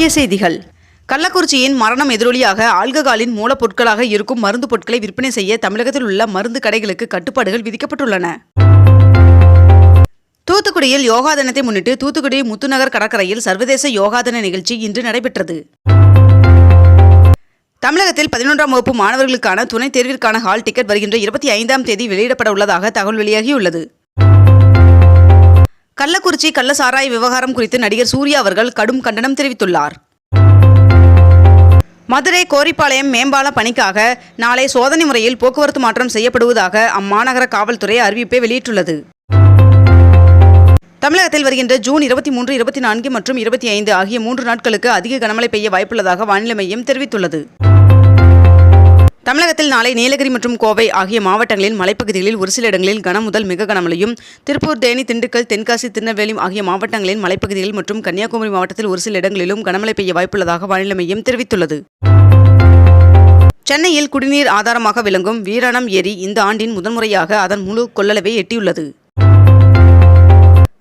முக்கிய செய்திகள். கள்ளக்குறிச்சியின் மரணம் எதிரொலியாக ஆல்கஹாலின் மூலப்பொருட்களாக இருக்கும் மருந்து பொருட்களை விற்பனை செய்ய தமிழகத்தில் உள்ள மருந்து கடைகளுக்கு கட்டுப்பாடுகள் விதிக்கப்பட்டுள்ளன. தூத்துக்குடியில் யோகா தினத்தை முன்னிட்டு தூத்துக்குடி முத்துநகர் கடற்கரையில் சர்வதேச யோகா தின நிகழ்ச்சி இன்று நடைபெற்றது. தமிழகத்தில் பதினொன்றாம் வகுப்பு மாணவர்களுக்கான துணைத் தேர்விற்கான ஹால் டிக்கெட் வருகின்ற இருபத்தி ஐந்தாம் தேதி வெளியிடப்பட உள்ளதாக தகவல் வெளியாகியுள்ளது. கள்ளக்குறிச்சி கள்ள சாராய விவகாரம் குறித்து நடிகர் சூர்யா அவர்கள் கடும் கண்டனம் தெரிவித்துள்ளார். மதுரை கோரிப்பாளையம் மேம்பால பணிக்காக நாளை சோதனை முறையில் போக்குவரத்து மாற்றம் செய்யப்படுவதாக அம்மாநகர காவல்துறை அறிவிப்பை வெளியிட்டுள்ளது. தமிழகத்தில் வருகின்ற ஜூன் இருபத்தி மூன்று இருபத்தி நான்கு மற்றும் இருபத்தி ஐந்து ஆகிய மூன்று நாட்களுக்கு அதிக கனமழை பெய்ய வாய்ப்புள்ளதாக வானிலை மையம் தெரிவித்துள்ளது. தமிழகத்தில் நாளை நீலகிரி மற்றும் கோவை ஆகிய மாவட்டங்களின் மலைப்பகுதிகளில் ஒரு சில இடங்களில் கனம் முதல் மிக கனமழையும் திருப்பூர் தேனி திண்டுக்கல் தென்காசி திருநெல்வேலி ஆகிய மாவட்டங்களின் மலைப்பகுதிகள் மற்றும் கன்னியாகுமரி மாவட்டத்தில் ஒரு சில இடங்களிலும் கனமழை பெய்ய வாய்ப்புள்ளதாக வானிலை மையம் தெரிவித்துள்ளது. சென்னையில் குடிநீர் ஆதாரமாக விளங்கும் வீராணம் ஏரி இந்த ஆண்டின் முதன்முறையாக அதன் முழு கொள்ளளவை எட்டியுள்ளது.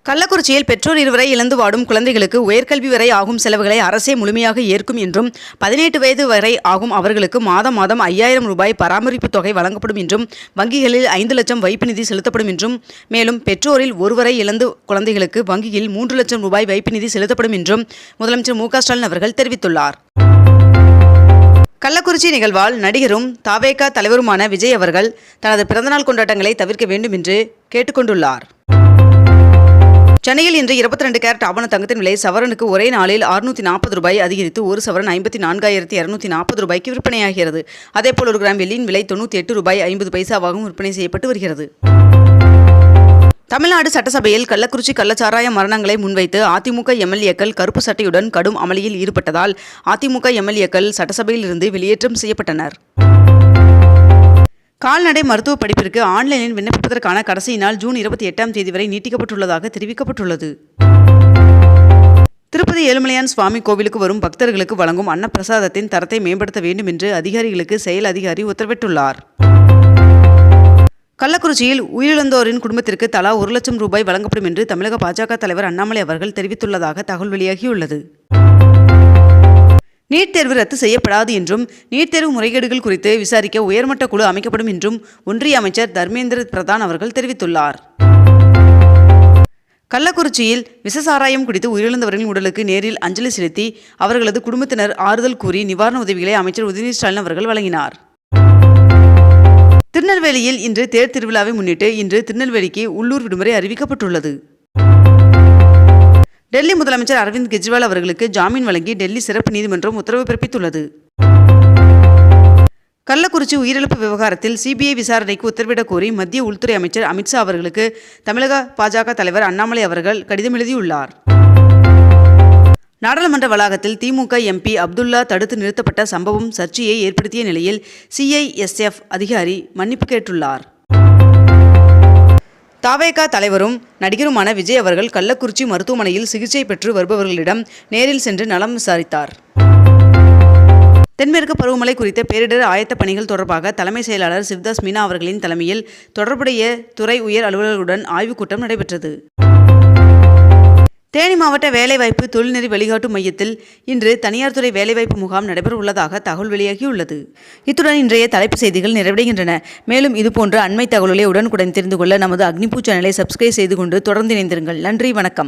கள்ளக்குறிச்சியில் பெற்றோர் இருவரை இழந்து வாடும் குழந்தைகளுக்கு உயர்கல்வி வரை ஆகும் செலவுகளை அரசே முழுமையாக ஏற்கும் என்றும் பதினெட்டு வயது வரை ஆகும் அவர்களுக்கு மாதம் மாதம் ஐயாயிரம் ரூபாய் பராமரிப்பு தொகை வழங்கப்படும் என்றும் வங்கிகளில் ஐந்து லட்சம் வைப்பு நிதி செலுத்தப்படும் என்றும் மேலும் பெற்றோரில் ஒருவரை இழந்து குழந்தைகளுக்கு வங்கியில் மூன்று லட்சம் ரூபாய் வைப்பு நிதி செலுத்தப்படும் என்றும் முதலமைச்சர் மு ஸ்டாலின் அவர்கள் தெரிவித்துள்ளார். கள்ளக்குறிச்சி நிகழ்வால் நடிகரும் தாவேகா தலைவருமான விஜய் அவர்கள் தனது பிறந்தநாள் கொண்டாட்டங்களை தவிர்க்க வேண்டும் என்று கேட்டுக்கொண்டுள்ளார். சென்னையில் இன்று இருபத்தி ரெண்டு கேரட் ஆபண தங்கத்தின் விலை சவரனுக்கு ஒரே நாளில் அறுநூத்தி நாற்பது ரூபாய் அதிகரித்து ஒரு சவரன் ஐம்பத்தி நான்காயிரத்தி இருநூத்தி நாற்பது ரூபாய்க்கு விற்பனையாகிறது. அதேபோல் ஒரு கிராம் வெள்ளியின் விலை தொண்ணூற்றி எட்டு ரூபாய் ஐம்பது பைசாவாகவும் விற்பனை செய்யப்பட்டு வருகிறது. தமிழ்நாடு சட்டசபையில் கள்ளக்குறிச்சி கள்ளச்சாராய மரணங்களை முன்வைத்து அதிமுக எம்எல்ஏக்கள் கருப்பு சட்டையுடன் கடும் அமளியில் ஈடுபட்டதால் அதிமுக எம்எல்ஏக்கள் சட்டசபையில் இருந்து வெளியேற்றம் செய்யப்பட்டனர். கால்நடை மருத்துவ படிப்பிற்கு ஆன்லைனில் விண்ணப்பிப்பதற்கான கடைசி நாள் ஜூன் இருபத்தி எட்டாம் தேதி வரை நீட்டிக்கப்பட்டுள்ளதாக தெரிவிக்கப்பட்டுள்ளது. திருப்பதி ஏழுமலையான் சுவாமி கோவிலுக்கு வரும் பக்தர்களுக்கு வழங்கும் அன்னப்பிரசாதத்தின் தரத்தை மேம்படுத்த வேண்டும் என்று அதிகாரிகளுக்கு செயல் அதிகாரி உத்தரவிட்டுள்ளார். கள்ளக்குறிச்சியில் உயிரிழந்தோரின் குடும்பத்திற்கு தலா ஒரு லட்சம் ரூபாய் வழங்கப்படும் என்று தமிழக பாஜக தலைவர் அண்ணாமலை அவர்கள் தெரிவித்துள்ளதாக தகவல் வெளியாகியுள்ளது. நீட் தேர்வு ரத்து செய்யப்படாது என்றும் நீட் தேர்வு முறைகேடுகள் குறித்து விசாரிக்க உயர்மட்ட குழு அமைக்கப்படும் என்றும் ஒன்றிய அமைச்சர் தர்மேந்திர பிரதான் அவர்கள் தெரிவித்துள்ளார். கள்ளக்குறிச்சியில் விசசாராயம் குடித்து உயிரிழந்தவர்களின் உடலுக்கு நேரில் அஞ்சலி செலுத்தி அவர்களது குடும்பத்தினர் ஆறுதல் கூறி நிவாரண உதவிகளை அமைச்சர் உதயநிதி ஸ்டாலின் அவர்கள் வழங்கினார். திருநெல்வேலியில் இன்று தேர் திருவிழாவை முன்னிட்டு இன்று திருநெல்வேலிக்கு உள்ளூர் விடுமுறை அறிவிக்கப்பட்டுள்ளது. டெல்லி முதலமைச்சர் அரவிந்த் கெஜ்ரிவால் அவர்களுக்கு ஜாமீன் வழங்கி டெல்லி சிறப்பு நீதிமன்றம் உத்தரவு பிறப்பித்துள்ளது. கள்ளக்குறிச்சி உயிரிழப்பு விவகாரத்தில் சிபிஐ விசாரணைக்கு உத்தரவிடக் கோரி மத்திய உள்துறை அமைச்சர் அமித்ஷா அவர்களுக்கு தமிழக பாஜக தலைவர் அண்ணாமலை அவர்கள் கடிதம் எழுதியுள்ளார். நாடாளுமன்ற வளாகத்தில் திமுக எம்பி அப்துல்லா தடுத்து நிறுத்தப்பட்ட சம்பவம் சர்ச்சையை ஏற்படுத்திய நிலையில் சிஐஎஸ்எஃப் அதிகாரி மன்னிப்பு கேட்டுள்ளார். தாவேகா தலைவரும் நடிகருமான விஜய் அவர்கள் கள்ளக்குறிச்சி மருத்துவமனையில் சிகிச்சை பெற்று வருபவர்களிடம் நேரில் சென்று நலம் விசாரித்தார். தென்மேற்கு பருவமழை குறித்த பேரிடர் ஆயத்த பணிகள் தொடர்பாக தலைமை செயலாளர் சிவ்தாஸ் மீனா அவர்களின் தலைமையில் தொடர்புடைய துறை உயர் அலுவலர்களுடன் ஆய்வுக் கூட்டம் நடைபெற்றது. தேனி மாவட்ட வேலைவாய்ப்பு தொழில்நெறி வழிகாட்டு மையத்தில் இன்று தனியார் துறை வேலைவாய்ப்பு முகாம் நடைபெற உள்ளதாக தகவல் வெளியாகியுள்ளது. இத்துடன் இன்றைய தலைப்பு செய்திகள் நிறைவடைகின்றன. மேலும் இதுபோன்ற அண்மை தகவல்களை உடனுக்குடன் தெரிந்து கொள்ள நமது அக்னிபூ சேனலை சப்ஸ்கிரைப் செய்து கொண்டு தொடர்ந்து இணைந்திருங்கள். நன்றி வணக்கம்.